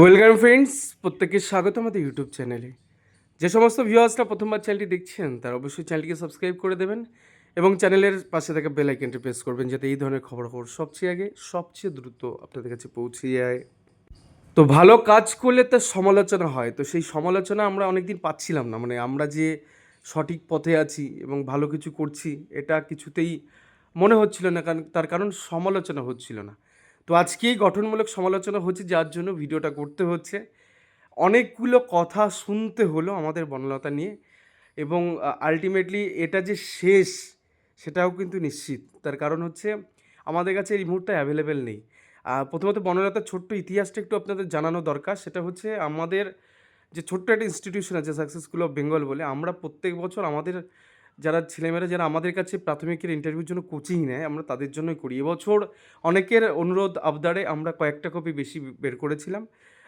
Welcome friends, প্রত্যেককে স্বাগত আমাদের ইউটিউব চ্যানেলে। যে সমস্ত ভিউয়ার্সরা প্রথমবার চ্যানেলটি দেখছেন, তারা অবশ্যই চ্যানেলটিকে সাবস্ক্রাইব করে দেবেন এবং চ্যানেলের পাশে থাকা বেল আইকনটি প্রেস করবেন যাতে এই ধরনের খবরাখবর সবচেয়ে আগে, সবচেয়ে দ্রুত আপনাদের কাছে পৌঁছে যায়। তো ভালো কাজ করলে তার সমালোচনা হয়। তো সেই সমালোচনা আমরা অনেকদিন পাচ্ছিলাম না। মানে আমরা যে সঠিক পথে আছি এবং ভালো কিছু করছি, এটা কিছুতেই মনে হচ্ছিল না, কারণ তার কারণ সমালোচনা হচ্ছিল না। তো আজকেই গঠনমূলক সমালোচনা হচ্ছে, যার জন্য ভিডিওটা করতে হচ্ছে। অনেকগুলো কথা শুনতে হলো আমাদের বনলতা নিয়ে এবং আলটিমেটলি এটা যে শেষ সেটাও কিন্তু নিশ্চিত। তার কারণ হচ্ছে আমাদের কাছে এই মুহূর্তে অ্যাভেলেবেল নেই। প্রথমত বনলতার ছোট্ট ইতিহাসটা একটু আপনাদের জানানো দরকার। সেটা হচ্ছে আমাদের যে ছোট্ট একটা ইনস্টিটিউশন আছে সাকসেস স্কুল অফ বেঙ্গল বলে, আমরা প্রত্যেক বছর আমাদের যারা ছেলেমেয়েরা যারা আমাদের কাছে প্রাথমিকের ইন্টারভিউর জন্য কোচিং নেয়, আমরা তাদের জন্যই করি। এবছর অনেকের অনুরোধ আবদারে আমরা কয়েকটা কপি বেশি বের করেছিলাম।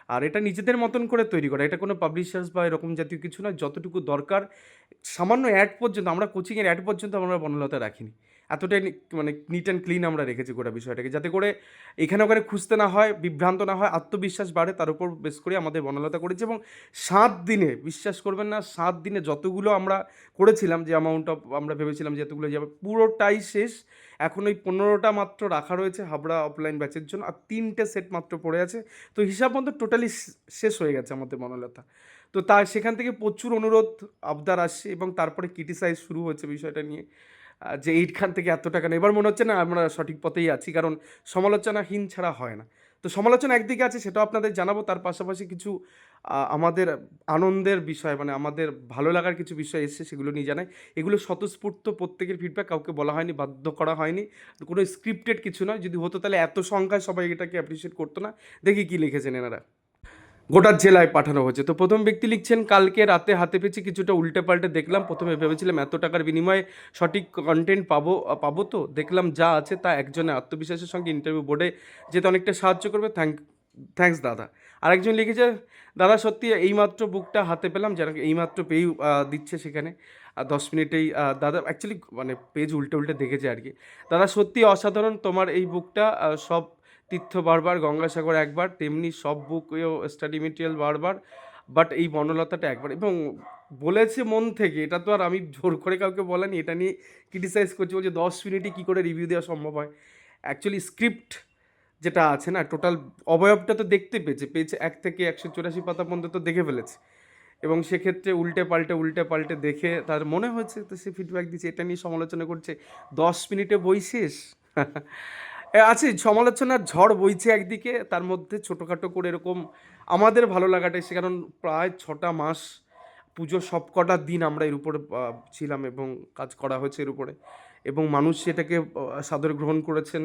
আর এটা নিজেদের মতন করে তৈরি করা। এটা কোনো পাবলিশার্স বা এরকম জাতীয় কিছু না যতটুকু দরকার, সামান্য অ্যাড পর্যন্ত, আমরা কোচিংয়ের অ্যাড পর্যন্ত আমরা বনলতা রাখিনি। এতটাই মানে নিট অ্যান্ড ক্লিন আমরা রেখেছি গোটা বিষয়টাকে, যাতে করে এখানে ওখানে খুঁজতে না হয়, বিভ্রান্ত না হয়, আত্মবিশ্বাস বাড়ে, তার উপর বেশ করে আমাদের বনলতা করেছে এবং সাত দিনে, বিশ্বাস করবেন না, সাত দিনে যতগুলো আমরা করেছিলাম, যে অ্যামাউন্ট অফ আমরা ভেবেছিলাম যে এতগুলো যাবে, পুরোটাই শেষ। এখন ওই পনেরোটা মাত্র রাখা রয়েছে হাবড়া অফলাইন ব্যাচের জন্য, আর তিনটে সেট মাত্র পড়ে আছে। তো হিসাব মতো টোটালি শেষ হয়ে গেছে আমাদের বনলতা। তো তা সেখান থেকে প্রচুর অনুরোধ, আবদার আসছে এবং তারপরে ক্রিটিসাইজ শুরু হয়েছে বিষয়টা নিয়ে। যে এইখান থেকে এত টাকা নেই। এবার মনে হচ্ছে না আমরা সঠিক পথেই আছি, কারণ সমালোচনাহীন ছাড়া হয় না। তো সমালোচনা একদিকে আছে, সেটাও আপনাদের জানাব। তার পাশাপাশি কিছু আমাদের আনন্দের বিষয় মানে আমাদের ভালো লাগার কিছু বিষয় এসছে, সেগুলো নিয়ে জানাই। এগুলো স্বতঃস্ফূর্ত প্রত্যেকের ফিডব্যাক কাউকে বলা হয়নি, বাধ্য করা হয়নি। কোনো স্ক্রিপ্টেড কিছু নয়। যদি হতো তাহলে এত সংখ্যায় সবাই এটাকে অ্যাপ্রিসিয়েট করতো না। দেখি কী লিখেছেন এনারা। গোটা জেলায় পাঠানো হয়েছে। তো প্রথম ব্যক্তি লিখছেন, কালকে রাতে হাতে পেয়েছি, কিছুটা উল্টে পাল্টে দেখলাম। প্রথমে ভেবেছিলাম, এত টাকার বিনিময়ে সঠিক কন্টেন্ট পাবো পাবো তো? দেখলাম যা আছে তা একজনের আত্মবিশ্বাসের সঙ্গে ইন্টারভিউ বোর্ডে যেতে অনেকটা সাহায্য করবে। থ্যাংক থ্যাঙ্কস দাদা। আরেকজন লিখেছে, দাদা, সত্যি এইমাত্র বুকটা হাতে পেলাম, যারা এইমাত্র পেয়েই দিচ্ছে সেখানে। আর দশ মিনিটেই দাদা অ্যাকচুয়ালি মানে পেজ উল্টে উল্টে দেখেছে আর কি। দাদা, সত্যি অসাধারণ, তোমার এই বুকটা সব তীর্থ বারবার, গঙ্গাসাগর একবার, তেমনি সব বুকেও স্টাডি মেটেরিয়াল বারবার বাট এই বনলতাটা একবার। এবং বলেছে মন থেকে, এটা তো আর আমি জোর করে কাউকে বলেনি, এটা নিয়ে ক্রিটিসাইজ করছি, বলছে দশ মিনিটে কী করে রিভিউ দেওয়া সম্ভব হয়? অ্যাকচুয়ালি স্ক্রিপ্ট যেটা আছে না টোটাল অবয়বটা তো দেখতে পেয়েছে পেয়েছে এক থেকে একশো চুরাশি পাতা পর্যন্ত তো দেখে ফেলেছে। এবং সেক্ষেত্রে উল্টে পাল্টে উল্টে পাল্টে দেখে তার মনে হয়েছে, তো সে ফিডব্যাক দিচ্ছে এটা নিয়ে সমালোচনা করছে, দশ মিনিটে বই শেষ? আছে, সমালোচনার ঝড় বইছে একদিকে, তার মধ্যে ছোটোখাটো করে এরকম আমাদের ভালো লাগাটা এসে কারণ প্রায় ছটা মাস পুজোর সব কটা দিন আমরা এর উপরে ছিলাম এবং কাজ করা হয়েছে এর উপরে। এবং মানুষ সেটাকে সাদরে গ্রহণ করেছেন।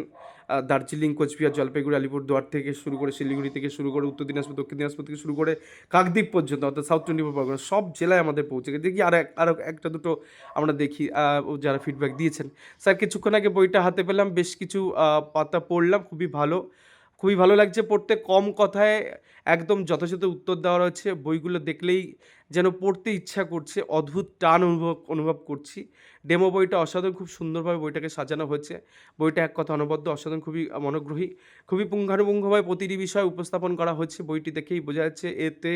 দার্জিলিং, কোচবিহার, জলপাইগুড়ি, আলিপুরদুয়ার থেকে শুরু করে শিলিগুড়ি থেকে শুরু করে উত্তর দিনাজপুর, দক্ষিণ দিনাজপুর থেকে শুরু করে কাকদ্বীপ পর্যন্ত, অর্থাৎ সাউথ টোয়েন্টি ফোর পরগনা সব জেলায় আমাদের পৌঁছে গেছে। দেখি আর এক আরও একটা দুটো আমরা দেখি যারা ফিডব্যাক দিয়েছেন। স্যার, কিছুক্ষণ আগে বইটা হাতে পেলাম, বেশ কিছু পাতা পড়লাম, খুবই ভালো। খুবই ভালো লাগছে পড়তে। কম কথায় একদম যথাযথ উত্তর দেওয়া রয়েছে। বইগুলো দেখলেই যেন পড়তে ইচ্ছা করছে, অদ্ভুত টান অনুভব অনুভব করছি। ডেমো বইটা অসাধারণ, খুব সুন্দরভাবে বইটাকে সাজানো হয়েছে। বইটা এক কথা অনবদ্য, অসাধারণ, খুবই মনোগ্রহী। খুবই পুঙ্খানুপুঙ্খভাবে প্রতিটি বিষয় উপস্থাপন করা হয়েছে বইটি দেখেই বোঝা যাচ্ছে এতে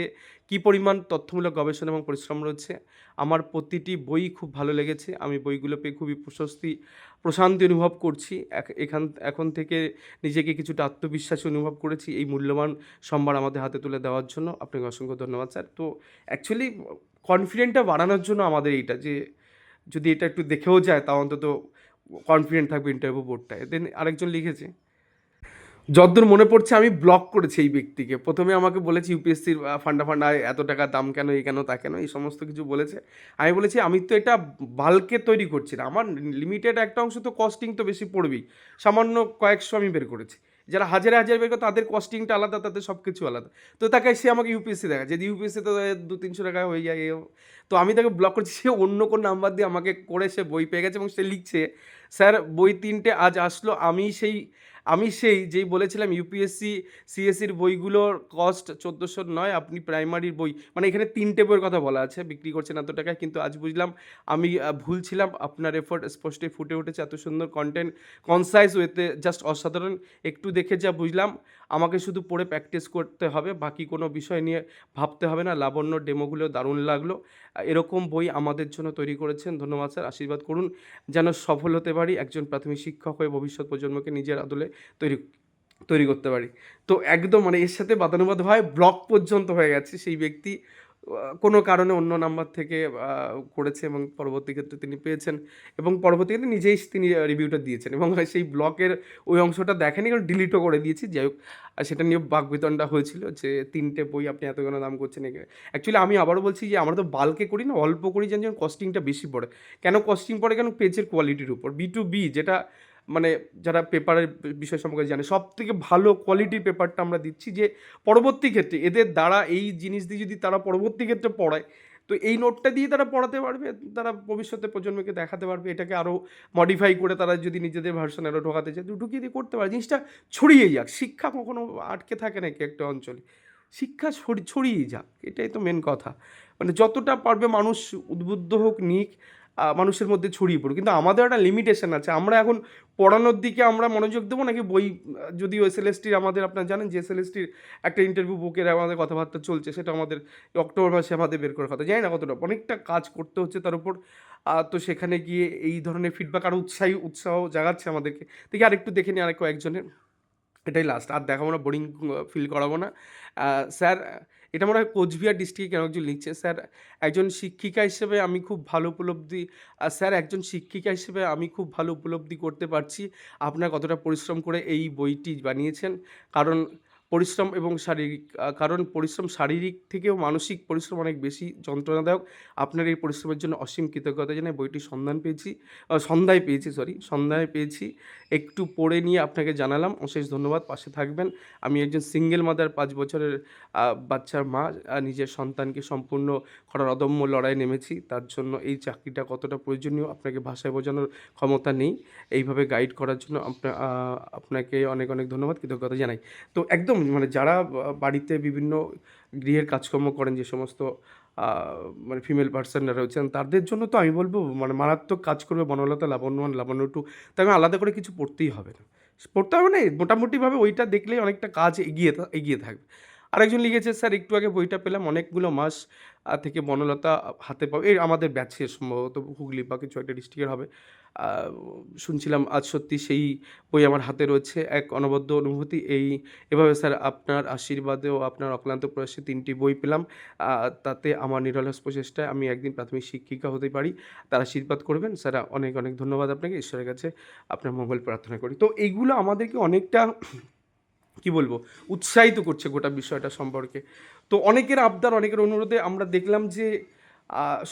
কী পরিমাণ তথ্যমূলক গবেষণা এবং পরিশ্রম রয়েছে। আমার প্রতিটি বই খুব ভালো লেগেছে। আমি বইগুলো পেয়ে খুবই প্রশস্তি, প্রশান্তি অনুভব করছি। এখান, এখন থেকে নিজেকে কিছুটা আত্মবিশ্বাসী অনুভব করেছি এই মূল্যবান সম্ভার আমাদের হাতে তুলে দেওয়ার জন্য। আপনাকে অসংখ্য ধন্যবাদ, স্যার। তো অ্যাকচুয়ালি কনফিডেন্টটা বাড়ানোর জন্য আমাদের এইটা যে, যদি এটা একটু দেখেও যায় তা অন্তত কনফিডেন্ট থাকবে ইন্টারভিউ বোর্ডটায় দেন আরেকজন লিখেছে যতদূর মনে পড়ছে আমি ব্লক করেছি এই ব্যক্তিকে। প্রথমে আমাকে বলেছে ইউপিএসসির ফান্ডা ফান্ডা এত টাকা দাম কেন এই কেন, তা কেন, এই সমস্ত কিছু বলেছে। আমি বলেছি, আমি তো এটা বাল্কে তৈরি করছি না। আমার লিমিটেড একটা অংশ তো কস্টিং তো বেশি পড়বেই। সামান্য কয়েকশো আমি বের করেছি। যারা হাজারে হাজার বের করে তাদের কস্টিংটা আলাদা, তাদের সব কিছু আলাদা তো তাকে সে আমাকে ইউপিএসসি দেখা যদি ইউপিএসসি তো দু তিনশো টাকা হয়ে যায়। তো আমি তাকে ব্লক করছি, সে অন্য কোন নাম্বার দিয়ে আমাকে করে সে বই পেয়ে গেছে এবং সে লিখছে, স্যার, বই তিনটে আজ আসলো, আমি সেই আমি সেই যেই বলেছিলাম ইউপিএসসি সিএসসির বইগুলোর কস্ট চোদ্দোশো নয়, আপনি প্রাইমারির বই মানে এখানে তিনটে বইয়ের কথা বলা আছে, বিক্রি করছেন এত টাকায়, কিন্তু আজ বুঝলাম আমি ভুল ছিলাম, আপনার এফোর্ট স্পষ্টই ফুটে উঠেছে, এত সুন্দর কন্টেন্ট কনসাইজ ওয়েতে জাস্ট অসাধারণ, একটু দেখে যা বুঝলাম, আমাকে শুধু পড়ে প্র্যাকটিস করতে হবে, বাকি কোনো বিষয় নিয়ে ভাবতে হবে না, লাবণ্য ডেমোগুলো দারুণ লাগল এরকম বই আমাদের জন্য তৈরি করেছেন, ধন্যবাদ স্যার, আশীর্বাদ করুন, যেন সফল হতে পারি, একজন প্রাথমিক শিক্ষক হয়ে ভবিষ্যৎ প্রজন্মকে নিজের আদলে তৈরি তৈরি করতে পারি। তো একদম মানে এর সাথে বাদানুবাদ হয় ব্লক পর্যন্ত হয়ে গেছে। সেই ব্যক্তি কোনো কারণে অন্য নাম্বার থেকে করেছে এবং পরবর্তী ক্ষেত্রে তিনি পেয়েছেন এবং পরবর্তী ক্ষেত্রে নিজেই তিনি রিভিউটা দিয়েছেন এবং সেই ব্লকের ওই অংশটা দেখেনি কারণ ডিলিটও করে দিয়েছি। যাই হোক সেটা নিয়ে বাকবিতণ্ডা হয়েছিল যে তিনটে বই আপনি এতগুলো দাম করছেন অ্যাকচুয়ালি আমি আবারও বলছি যে আমরা তো বাল্কে করি না, অল্প করি যেন কস্টিংটা বেশি পড়ে। কেন কস্টিং পড়ে? কেন পেজের কোয়ালিটির উপর। বি টু বি যেটা মানে যারা পেপারের বিষয় সম্পর্কে জানে সব থেকে ভালো কোয়ালিটির পেপারটা আমরা দিচ্ছি যে পরবর্তী ক্ষেত্রে এদের দ্বারা এই জিনিস দিয়ে যদি তারা পরবর্তী ক্ষেত্রে পড়ায়, তো এই নোটটা দিয়ে তারা পড়াতে পারবে, তারা ভবিষ্যতে প্রজন্মকে দেখাতে পারবে, এটাকে আরও মডিফাই করে তারা যদি নিজেদের ভার্সন আরও ঢোকাতে চায় তো ঢুকিয়ে দিয়ে করতে পারে? জিনিসটা ছড়িয়ে যাক, শিক্ষা কখনো আটকে থাকে নাকি একটা অঞ্চলে? শিক্ষা ছড়িয়ে যাক, এটাই তো মেন কথা। মানে যতটা পারবে মানুষ উদ্বুদ্ধ হোক, নিক মানুষের মধ্যে ছড়িয়ে পড়ুক। কিন্তু আমাদের একটা লিমিটেশন আছে। আমরা এখন পড়ানোর দিকে আমরা মনোযোগ দেবো নাকি বই যদিও এস এল আমাদের, আপনারা জানেন যে এল একটা ইন্টারভিউ বুকের আমাদের কথাবার্তা চলছে, সেটা আমাদের অক্টোবর মাসে আমাদের বের করার কথা। জানি না কতটা, অনেকটা কাজ করতে হচ্ছে তার উপর। তো সেখানে গিয়ে এই ধরনের ফিডব্যাক আরও উৎসাহী, উৎসাহ জাগাচ্ছে আমাদেরকে। দেখি আরেকটু দেখে নিই আরেক কয়েকজনের। এটাই লাস্ট আর দেখাবো না বোরিং ফিল করাবো না। স্যার এটা মনে হয় কোচবিহার ডিস্ট্রিক্টে কেন একজন লিখছে স্যার, একজন শিক্ষিকা হিসেবে আমি খুব ভালো উপলব্ধি আর স্যার, একজন শিক্ষিকা হিসেবে আমি খুব ভালো উপলব্ধি করতে পারছি। আপনার কতটা পরিশ্রম করে এই বইটি বানিয়েছেন? কারণ পরিশ্রম এবং শারীরিক কারণ পরিশ্রম শারীরিক থেকেও মানসিক পরিশ্রম অনেক বেশি যন্ত্রণাদায়ক। আপনার এই পরিশ্রমের জন্য অসীম কৃতজ্ঞতা জানাই। বইটির সন্ধান পেয়েছি সন্ধ্যায় পেয়েছি সরি সন্ধ্যায় পেয়েছি। একটু পড়ে নিয়ে আপনাকে জানালাম। অশেষ ধন্যবাদ। পাশে থাকবেন। আমি একজন সিঙ্গেল মাদার পাঁচ বছরের বাচ্চার মা নিজের সন্তানকে সম্পূর্ণ করার অদম্য লড়াই নেমেছি। তার জন্য এই চাকরিটা কতটা প্রয়োজনীয় আপনাকে ভাষায় বোঝানোর ক্ষমতা নেই। এইভাবে গাইড করার জন্য আপনা আপনাকে অনেক অনেক ধন্যবাদ। কৃতজ্ঞতা জানাই। তো একদম মানে যারা বাড়িতে বিভিন্ন গৃহের কাজকর্ম করেন, যে সমস্ত মানে ফিমেল পার্সনরা রয়েছেন, তাদের জন্য তো আমি বলব মানে মারাত্মক কাজ করবে বনলতা লাবণ্য ওয়ান লাবণ্য টু তাই আলাদা করে কিছু পড়তেই হবে না। পড়তে হবে না, মোটামুটিভাবে ওইটা দেখলেই অনেকটা কাজ এগিয়ে এগিয়ে থাকবে। আরেকজন লিখেছে, স্যার, একটু আগে বইটা পেলাম, অনেকগুলো মাস থেকে বনলতা হাতে পাবে এই আমাদের ব্যাচে সম্ভবত হুগলি বা কিছু একটা ডিস্ট্রিক্টের হবে। শুনছিলাম, আজ সত্যি সেই বই আমার হাতে রয়েছে, এক অনবদ্য অনুভূতি এই। এভাবে, স্যার, আপনার আশীর্বাদে ও আপনার অক্লান্ত প্রয়াসে তিনটি বই পেলাম তাতে আমার নিরলস প্রচেষ্টায় আমি একদিন প্রাথমিক শিক্ষিকা হতে পারি। তারা আশীর্বাদ করবেন। স্যার, অনেক অনেক ধন্যবাদ আপনাকে। ঈশ্বরের কাছে আপনার মঙ্গল প্রার্থনা করি। তো এইগুলো আমাদেরকে অনেকটা কি বলব, উৎসাহিত করছে গোটা বিষয়টা সম্পর্কে। তো অনেকের আবদার, অনেকের অনুরোধে আমরা দেখলাম যে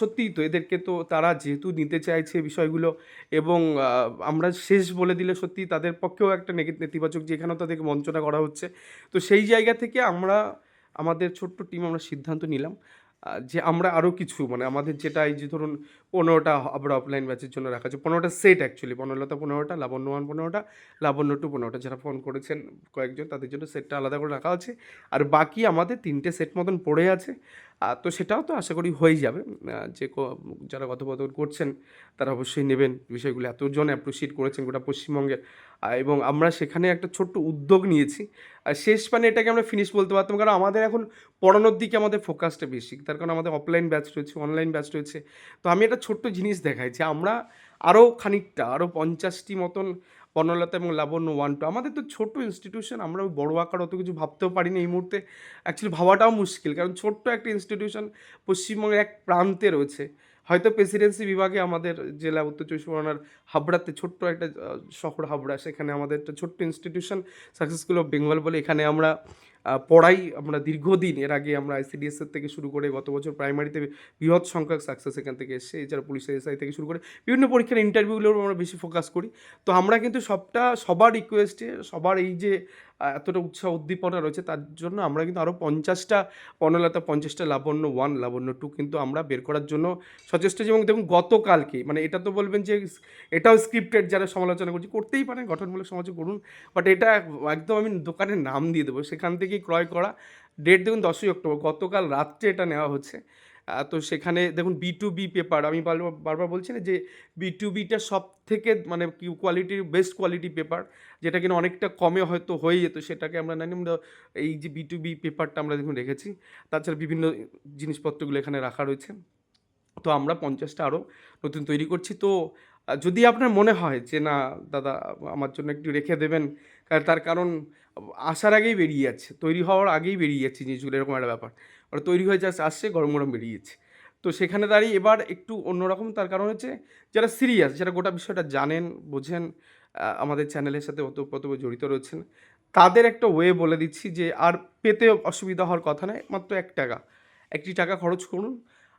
সত্যিই তো এদেরকে তো তারা যেহেতু নিতে চাইছে বিষয়গুলো এবং আমরা শেষ বলে দিলে সত্যি তাদের পক্ষেও একটা নেতিবাচক যেখানেও তাদেরকে বঞ্চনা করা হচ্ছে। তো সেই জায়গা থেকে আমরা, আমাদের ছোট্ট টিম আমরা সিদ্ধান্ত নিলাম যে আমরা আরও কিছু মানে আমাদের যেটা এই যে ধরুন পনেরোটা আমরা অফলাইন ব্যাচের জন্য রাখা আছে, পনেরোটা সেট অ্যাকচুয়ালি বনলতা পনেরোটা লাবণ্য ওয়ান পনেরোটা লাবণ্য টু পনেরোটা যারা ফোন করেছেন কয়েকজন, তাদের জন্য সেটটা আলাদা করে রাখা আছে। আর বাকি আমাদের তিনটে সেট মতন পড়ে আছে। তো সেটাও তো আশা করি হয়ে যাবে। যে যারা কথোপকথন করছেন, তারা অবশ্যই নেবেন। বিষয়গুলি এতজন অ্যাপ্রিসিয়েট করেছেন গোটা পশ্চিমবঙ্গের এবং আমরা সেখানে একটা ছোট্ট উদ্যোগ নিয়েছি। আর শেষ মানে এটাকে আমরা ফিনিশ বলতে পারতাম, কারণ আমাদের এখন পড়ানোর দিকে আমাদের ফোকাসটা বেশি। তার কারণ আমাদের অফলাইন ব্যাচ রয়েছে অনলাইন ব্যাচ রয়েছে। তো আমি একটা ছোট্ট জিনিস দেখাই যে আমরা আরও খানিকটা আরও পঞ্চাশটি মতন বনলতা এবং লাবণ্য ওয়ান টু আমাদের তো ছোট্ট ইনস্টিটিউশন আমরা বড় আকার অত কিছু ভাবতেও পারি না এই মুহূর্তে। অ্যাকচুয়ালি ভাবাটাও মুশকিল, কারণ ছোট্ট একটা ইনস্টিটিউশন পশ্চিমবঙ্গের এক প্রান্তে রয়েছে। হয়তো প্রেসিডেন্সি বিভাগে আমাদের জেলা উত্তর চব্বিশ পরগনার হাবড়াতে ছোট্ট একটা শহর হাবড়া, সেখানে আমাদের একটা ছোট্ট ইনস্টিটিউশন সাকসেসফুল অফ বেঙ্গল বলে এখানে আমরা পড়াই আমরা দীর্ঘদিন। এর আগে আমরা আইসিডিএসের থেকে শুরু করে গত বছর প্রাইমারিতে বৃহৎ সংখ্যক সাকসেস এখান থেকে এসছে। এছাড়া পুলিশের এসআই থেকে শুরু করে বিভিন্ন পরীক্ষার ইন্টারভিউগুলোর আমরা বেশি ফোকাস করি। তো আমরা কিন্তু সবটা সবার রিকোয়েস্টে সবার এই যে এতটা উৎসাহ উদ্দীপনা রয়েছে, তার জন্য আমরা কিন্তু আরও পঞ্চাশটা বনলতা পঞ্চাশটা লাবণ্য ওয়ান লাবণ্য টু কিন্তু আমরা বের করার জন্য সচেষ্ট এবং দেখুন, গতকালকে মানে এটা তো বলবেন যে এটাও স্ক্রিপ্টেড যারা সমালোচনা করছি, করতেই পারেন, গঠনমূলক সমালোচনা করুন বাট এটা একদম আমি দোকানের নাম দিয়ে দেবো। সেখান থেকেই ক্রয় করা ডেট দেখুন দশই অক্টোবর, গতকাল রাত্রে এটা নেওয়া হচ্ছে। তো সেখানে দেখুন বি টু বি পেপার আমি বারবার বলছি না যে বি টু বিটা সব থেকে মানে কোয়ালিটির বেস্ট কোয়ালিটি পেপার যেটা কিনা অনেকটা কমে হয়তো হয়ে যেত, সেটাকে আমরা জানি, আমরা এই যে বি টু বি পেপারটা আমরা দেখুন রেখেছি, তাছাড়া বিভিন্ন জিনিসপত্রগুলো এখানে রাখা রয়েছে। তো আমরা পঞ্চাশটা আরও নতুন তৈরি করছি। তো যদি আপনার মনে হয় যে না, দাদা, আমার জন্য একটু রেখে দেবেন তার কারণ আসার আগেই বেরিয়ে যাচ্ছে, তৈরি হওয়ার আগেই বেরিয়ে যাচ্ছে জিনিসগুলো, এরকম একটা ব্যাপার। ওটা তৈরি হয়ে যাচ্ছে আসছে, গরম গরম বেরিয়ে যাচ্ছে। তো সেখানে দাঁড়িয়ে এবার একটু অন্যরকম, তার কারণ হচ্ছে যারা সিরিয়াস যারা গোটা বিষয়টা জানেন, বোঝেন আমাদের চ্যানেলের সাথে ওতপ্রোতভাবে জড়িত রয়েছেন, তাদের একটা ওয়ে বলে দিচ্ছি যে আর পেতে অসুবিধা হওয়ার কথা নয়, মাত্র এক টাকা। একটি টাকা খরচ করুন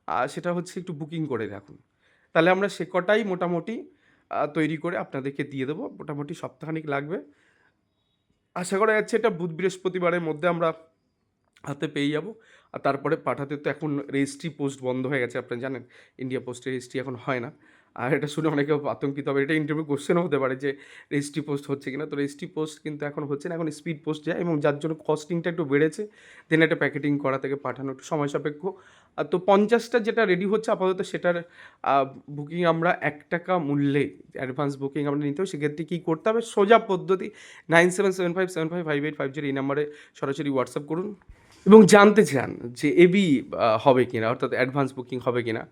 আর সেটা হচ্ছে একটু বুকিং করে রাখুন। তাহলে আমরা সে কটাই মোটামুটি তৈরি করে আপনাদেরকে দিয়ে দেবো, মোটামুটি সপ্তাহখানিক লাগবে। আশা করা যাচ্ছে এটা বুধ বৃহস্পতিবারের মধ্যে আমরা হাতে পেয়ে যাব। আর তারপরে পাঠাতে তো এখন রেজিস্ট্রি পোস্ট বন্ধ হয়ে গেছে আপনি জানেন ইন্ডিয়া পোস্টের রেজিস্ট্রি এখন হয় না। আর এটা শুনে অনেকে আতঙ্কিত হবে। এটা ইন্টারভিউ কোশ্চেনও হতে পারে যে রেজিস্ট্রি পোস্ট হচ্ছে কিনা। তো রেজিস্ট্রি পোস্ট কিন্তু এখন হচ্ছে না, এখন স্পিড পোস্ট যায় এবং যার জন্য কস্টিংটা একটু বেড়েছে দেন একটা প্যাকেটিং করা থেকে পাঠানো একটু সময় সাপেক্ষ। আর তো পঞ্চাশটা যেটা রেডি হচ্ছে আপাতত সেটার বুকিং আমরা এক টাকা মূল্যে অ্যাডভান্স বুকিং আমরা নিতে হবে। সেক্ষেত্রে কী করতে হবে? সোজা পদ্ধতি nine seven seven five seven five five eight five zero এই নাম্বারে সরাসরি হোয়াটসঅ্যাপ করুন এবং জানতে চান যে এবি হবে কিনা, অর্থাৎ অ্যাডভান্স বুকিং হবে কিনা।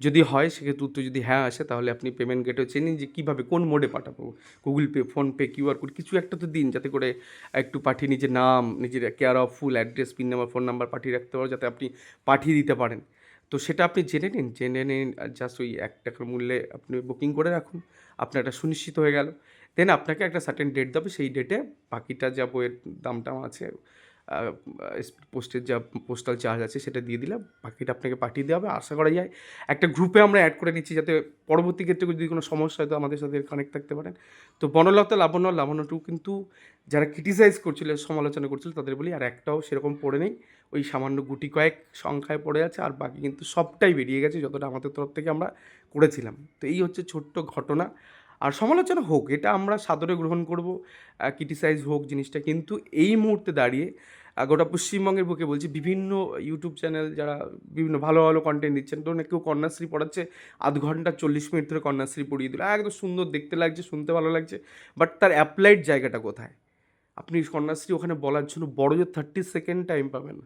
যদি হয়, সেক্ষেত্রে উত্তর যদি হ্যাঁ আসে, তাহলে আপনি পেমেন্ট গেটও চেনেন যে কীভাবে, কোন মোডে পাঠাবো। Google Pay PhonePe QR code কিছু একটা তো দিন যাতে করে একটু পাঠিয়ে নিজের নাম, নিজের care of full address pin number phone number পাঠিয়ে রাখতে পারো, যাতে আপনি পাঠিয়ে দিতে পারেন। তো সেটা আপনি জেনে নিন জেনে নিন জাস্ট ওই এক টাকার মূল্যে আপনি বুকিং করে রাখুন আপনার এটা সুনিশ্চিত হয়ে গেল। দেন আপনাকে একটা সার্টেন ডেট দেবে, সেই ডেটে বাকিটা যা বইয়ের দামটা আছে পোস্টের যা পোস্টাল চার্জ আছে সেটা দিয়ে দিলে বাকিটা আপনাকে পাঠিয়ে দেওয়া হবে। আশা করা যায় একটা গ্রুপে আমরা অ্যাড করে নিচ্ছি যাতে পরবর্তী ক্ষেত্রে যদি কোনো সমস্যা হয় তো আমাদের সাথে কানেক্ট থাকতে পারেন। তো বনলতা, লাবণ্য লাবণ্য টু কিন্তু যারা ক্রিটিসাইজ করছিল, সমালোচনা করছিল তাদের বলি, আর একটাও সেরকম পড়ে নেই। ওই সামান্য গুটি কয়েক সংখ্যায় পড়ে আছে, আর বাকি কিন্তু সবটাই বেরিয়ে গেছে, যতটা আমাদের তরফ থেকে আমরা করেছিলাম। তো এই হচ্ছে ছোট্ট ঘটনা। আর সমালোচনা হোক, এটা আমরা সাদরে গ্রহণ করব ক্রিটিসাইজ হোক জিনিসটা। কিন্তু এই মুহূর্তে দাঁড়িয়ে গোটা পশ্চিমবঙ্গের বুকে বলছি, বিভিন্ন ইউটিউব চ্যানেল যারা বিভিন্ন ভালো ভালো কন্টেন্ট দিচ্ছেন, ধরুন কেউ কন্যাশ্রী পড়াচ্ছে, আধ ঘণ্টা চল্লিশ মিনিট ধরে কন্যাশ্রী পড়িয়ে দিল, একদম সুন্দর দেখতে লাগছে, শুনতে ভালো লাগছে বাট তার অ্যাপ্লাইড জায়গাটা কোথায়? আপনি কন্যাশ্রী ওখানে বলার জন্য বড় যে থার্টি সেকেন্ড টাইম পাবেন।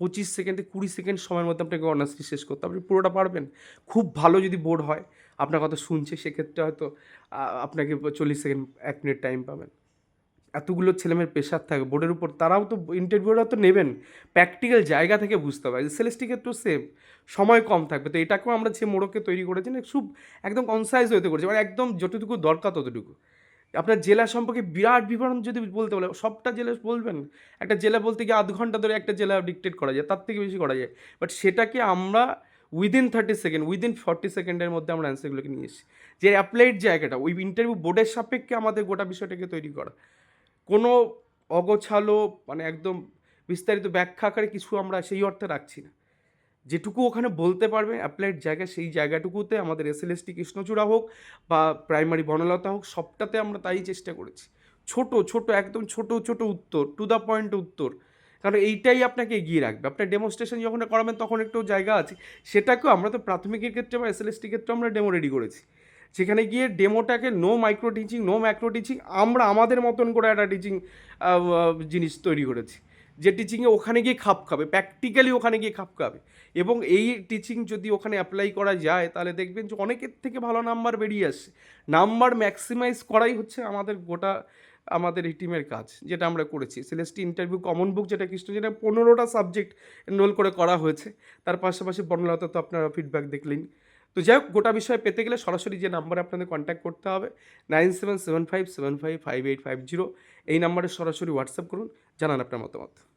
পঁচিশ সেকেন্ডে কুড়ি সেকেন্ড সময়ের মধ্যে আপনাকে কন্যাশ্রী শেষ করতে আপনি পুরোটা পারবেন। খুব ভালো যদি বোর্ড হয়, আপনার কথা শুনছে, সেক্ষেত্রে হয়তো আপনাকে চল্লিশ সেকেন্ড, এক মিনিট টাইম পাবেন। এতগুলো ছেলেমেয়ের প্রেশার থাকে। বোর্ডের উপর তারাও তো ইন্টারভিউরা তো নেবেন। প্র্যাকটিক্যাল জায়গা থেকে বুঝতে হবে। সেলেস্টি ক্ষেত্রেও সেম সময় কম থাকবে। তো এটাকেও আমরা যে মোড়কে তৈরি করেছি না, খুব একদম কনসাইজ হতে করেছি। মানে একদম যতটুকু দরকার ততটুকু। আপনার জেলা সম্পর্কে বিরাট বিবরণ যদি বলতে বলে, সবটা জেলা বলবেন? একটা জেলা বলতে গিয়ে আধ ঘণ্টা ধরে একটা জেলা ডিকটেট করা যায়, তার থেকে বেশি করা যায়। বাট সেটাকে আমরা within thirty second within forty সেকেন্ডের মধ্যে আমরা অ্যান্সারগুলোকে নিয়ে এসেছি। যে অ্যাপ্লাইড জায়গাটা, ওই ইন্টারভিউ বোর্ডের সাপেক্ষে আমাদের গোটা বিষয়টাকে তৈরি করা। কোনো অগোছালো মানে একদম বিস্তারিত ব্যাখ্যা আকারে কিছু আমরা সেই অর্থে রাখছি না। যেটুকু ওখানে বলতে পারবে অ্যাপ্লাইড জায়গা, সেই জায়গাটুকুতে আমাদের এস এল এস টি কৃষ্ণচূড়া হোক বা প্রাইমারি বনলতা হোক, সবটাতে আমরা তাই চেষ্টা করেছি। ছোট ছোট, একদম ছোট ছোট উত্তর টু দ্য পয়েন্ট উত্তর। কারণ এইটাই আপনাকে এগিয়ে রাখবে। আপনার ডেমনস্ট্রেশন যখন করাবেন, তখন একটু জায়গা আছে। সেটাকেও আমরা তো প্রাথমিকের ক্ষেত্রে বা এস এল এস টি ক্ষেত্রে আমরা ডেমো রেডি করেছি। সেখানে গিয়ে ডেমোটাকে no micro teaching no macro teaching আমরা আমাদের মতন করে একটা টিচিং জিনিস তৈরি করেছি। যে টিচিংয়ে ওখানে গিয়ে খাপ খাবে প্র্যাকটিক্যালি ওখানে গিয়ে খাপ খাবে। এবং এই টিচিং যদি ওখানে অ্যাপ্লাই করা যায়, তাহলে দেখবেন যে অনেকের থেকে ভালো নাম্বার বেরিয়ে আসছে। নাম্বার ম্যাক্সিমাইজ করাই হচ্ছে আমাদের গোটা, আমাদের এই টিমের কাজ, যেটা আমরা করেছি। সিলেস্টি ইন্টারভিউ কমন বুক যেটা কৃষ্ণ, যেটা পনেরোটা সাবজেক্ট এনরোল করে করা হয়েছে। তার পাশাপাশি বর্ণলতা তো আপনারা ফিডব্যাক দেখলেন। তো যাই হোক, গোটা বিষয়ে পেতে গেলে সরাসরি যে নাম্বারে আপনাদের কন্ট্যাক্ট করতে হবে nine seven seven five seven five five eight five zero এই নাম্বারে সরাসরি হোয়াটসঅ্যাপ করুন। জানান আপনার মতামত।